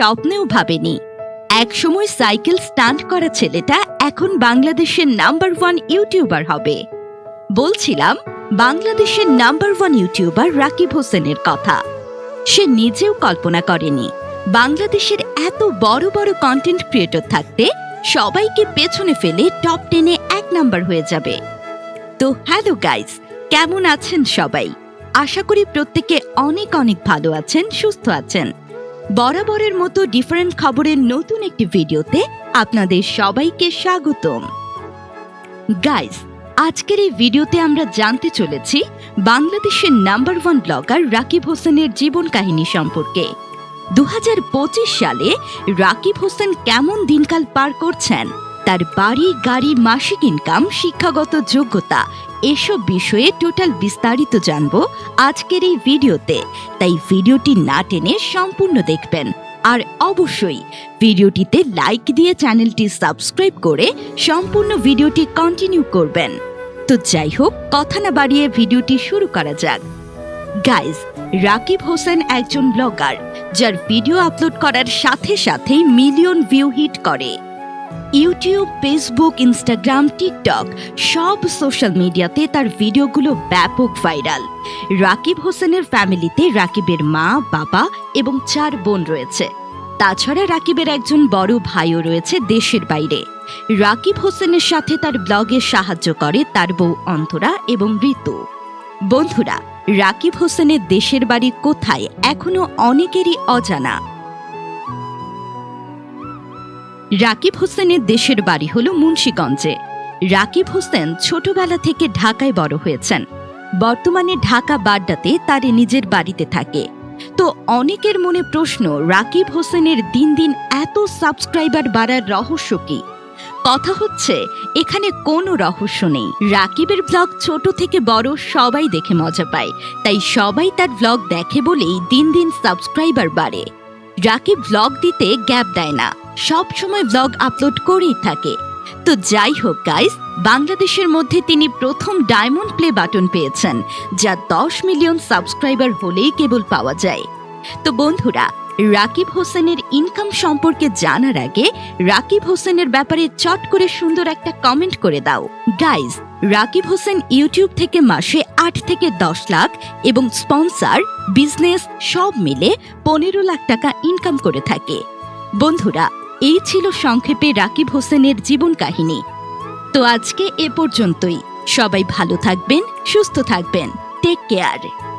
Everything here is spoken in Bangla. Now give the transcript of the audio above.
স্বপ্নেও ভাবেনি। একসময় সাইকেল স্টান্ট করা ছেলেটা এখন বাংলাদেশের নাম্বার ওয়ান ইউটিউবার হবে। বলছিলাম, বাংলাদেশের নাম্বার ওয়ান ইউটিউবার রাকিব হোসেনের কথা। সে নিজেও কল্পনা করেনি, বাংলাদেশের এত বড় বড় কন্টেন্ট ক্রিয়েটর থাকতে সবাইকে পেছনে ফেলে টপ টেনে এক নাম্বার হয়ে যাবে। তো হ্যালো গাইস কেমন আছেন সবাই? আশা করি প্রত্যেকে অনেক অনেক ভালো আছেন, সুস্থ আছেন। বরাবরের মতো ডিফারেন্ট খবরের নতুন একটি ভিডিওতে আপনাদের সবাইকে স্বাগতম। গাইস আজকের এই ভিডিওতে আমরা জানতে চলেছি বাংলাদেশের নাম্বার ওয়ান ব্লগার রাকিব হোসেনের জীবন কাহিনী সম্পর্কে। দু হাজার পঁচিশ সালে রাকিব হোসেন কেমন দিনকাল পার করছেন? তার বাড়ি, গাড়ি, মাসিক ইনকাম শিক্ষাগত যোগ্যতা, এসব বিষয়ে টোটাল বিস্তারিত জানব আজকের এই ভিডিওতে। তাই ভিডিওটি না টেনে সম্পূর্ণ দেখবেন। আর অবশ্যই ভিডিওটিতে লাইক দিয়ে চ্যানেলটি সাবস্ক্রাইব করে সম্পূর্ণ ভিডিওটি কন্টিনিউ করবেন। তো যাই হোক, কথা না বাড়িয়ে ভিডিওটি শুরু করা যাক। গাইজ রাকিব হোসেন একজন ব্লগার যার ভিডিও আপলোড করার সাথে সাথেই মিলিয়ন ভিউ হিট করে। ইউটিউব ফেসবুক ইনস্টাগ্রাম টিকটক সব সোশ্যাল মিডিয়াতে তার ভিডিওগুলো ব্যাপক ভাইরাল রাকিব হোসেনের ফ্যামিলিতে রাকিবের মা, বাবা এবং চার বোন রয়েছে। তাছাড়া রাকিবের একজন বড় ভাইও রয়েছে দেশের বাইরে। রাকিব হোসেনের সাথে তার ব্লগে সাহায্য করে তার বউ অন্তরা এবং ঋতু। বন্ধুরা, রাকিব হোসেনের দেশের বাড়ি কোথায় এখনও অনেকেরই অজানা। রাকিব হোসেনের দেশের বাড়ি হল মুন্সীগঞ্জে। রাকিব হোসেন ছোটবেলা থেকে ঢাকায় বড় হয়েছেন। বর্তমানে ঢাকা বাড্ডাতে তার নিজের বাড়িতে থাকে। তো অনেকের মনে প্রশ্ন, রাকিব হোসেনের দিন দিন এত সাবস্ক্রাইবার বাড়ার রহস্য কি? কথা হচ্ছে, এখানে কোনো রহস্য নেই। রাকিবের ব্লগ ছোট থেকে বড় সবাই দেখে মজা পায়। তাই সবাই তার ব্লগ দেখে বলেই দিন দিন সাবস্ক্রাইবার বাড়ে। রাকিব ব্লগ দিতে গ্যাপ দেয় না। সব সময় ব্লগ আপলোড করেই থাকে। তো যাই হোক গাইস বাংলাদেশের মধ্যে তিনি প্রথম ডায়মন্ড প্লে বাটন পেয়েছেন, যা দশ মিলিয়ন সাবস্ক্রাইবার হলেই কেবল পাওয়া যায়। তো বন্ধুরা, রাকিব হোসেনের ইনকাম সম্পর্কে জানার আগে রাকিব হোসেনের ব্যাপারে চট করে সুন্দর একটা কমেন্ট করে দাও। গাইজ রাকিব হোসেন ইউটিউব থেকে মাসে আট থেকে দশ লাখ এবং স্পন্সর বিজনেস সব মিলে পনেরো লাখ টাকা ইনকাম করে থাকে। বন্ধুরা এই ছিল সংক্ষেপে রাকিব হোসেনের জীবন কাহিনী। তো আজকে এ পর্যন্তই। সবাই ভালো থাকবেন, সুস্থ থাকবেন। Take care